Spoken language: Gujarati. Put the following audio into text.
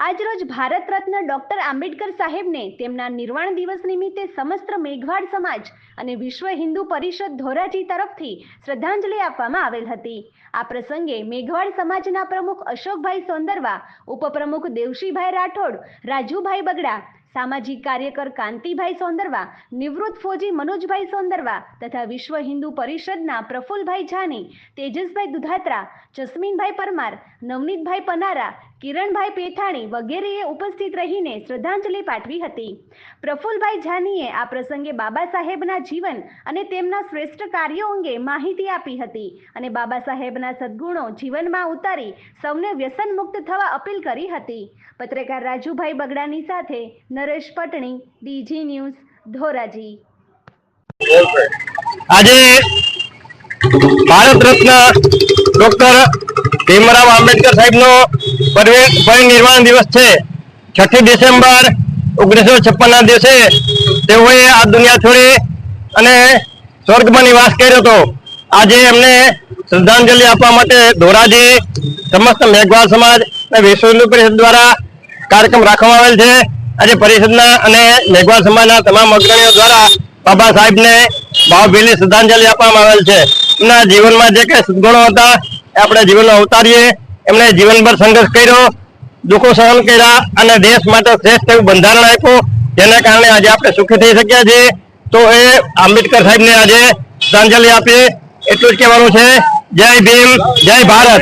આજરોજ ભારત રત્ન ડોક્ટર આંબેડકર સાહેબને તેમના નિર્વાણ દિવસ નિમિત્તે સમસ્ત મેઘવાડ સમાજ અને વિશ્વ હિન્દુ પરિષદ ધોરાજી તરફથી શ્રદ્ધાંજલિ આપવામાં આવેલ હતી. આ પ્રસંગે મેઘવાડ સમાજના પ્રમુખ અશોકભાઈ સોંદરવા, ઉપપ્રમુખ દેવશીભાઈ રાઠોડ, રાજુભાઈ બગડા, સામાજિક કાર્યકર કાંતિભાઈ સોંદરવા, નિવૃત્ત ફોજી મનોજભાઈ સોંદરવા તથા વિશ્વ હિન્દુ પરિષદના પ્રફુલભાઈ જાની, તેજસભાઈ દુધાત્રા, જસ્મીનભાઈ પરમાર, નવનીતભાઈ પનારા કિરણભાઈ પેથાણી વગેરેએ ઉપસ્થિત રહીને શ્રદ્ધાંજલિ પાઠવી હતી. પ્રફુલભાઈ જાનીએ આ પ્રસંગે બાબા સાહેબના જીવન અને તેમના શ્રેષ્ઠ કાર્યો અંગે માહિતી આપી હતી અને બાબા સાહેબના સદ્ગુણો જીવનમાં ઉતારી સૌને વ્યસન મુક્ત થવા અપીલ કરી હતી. પત્રકાર રાજુભાઈ બગડાની સાથે નરેશ પટણી, ડીજી ન્યૂઝ, ધોરાજી. આજે ભારત રત્ન ડોક્ટર ભીમરાવ આંબેડકર સાહેબનો પરિનિર્વાણ દિવસ છે. છઠ્ઠી ડિસેમ્બર ઓગણીસો છપ્પનના દિવસે તેઓએ આ દુનિયા છોડી અને સ્વર્ગમાં નિવાસ કર્યો હતો. આજે એમને શ્રદ્ધાંજલિ આપવા માટે ધોરાજી, સમસ્ત મેઘવાળ સમાજ અને વિશ્વ હિન્દુ પરિષદ દ્વારા કાર્યક્રમ રાખવામાં આવેલ છે. આજે પરિષદના અને મેઘવાળ સમાજના તમામ અગ્રણીઓ દ્વારા બાબા સાહેબને ભાવભીની શ્રદ્ધાંજલિ આપવામાં આવેલ છે. એમના જીવનમાં જે કઈ સદગુણો હતા, એ આપણે જીવનમાં ઉતારીએ. એમણે જીવનભર સંઘર્ષ કર્યો, દુઃખો સહન કર્યા અને દેશ માટે શ્રેષ્ઠ એવું બંધારણ આપ્યું. જેના કારણે આજે આપણે સુખી થઈ શક્યા છીએ. તો એ આંબેડકર સાહેબને આજે શ્રદ્ધાંજલિ આપીએ. એટલું જ કહેવાનું છે. જય ભીમ, જય ભારત.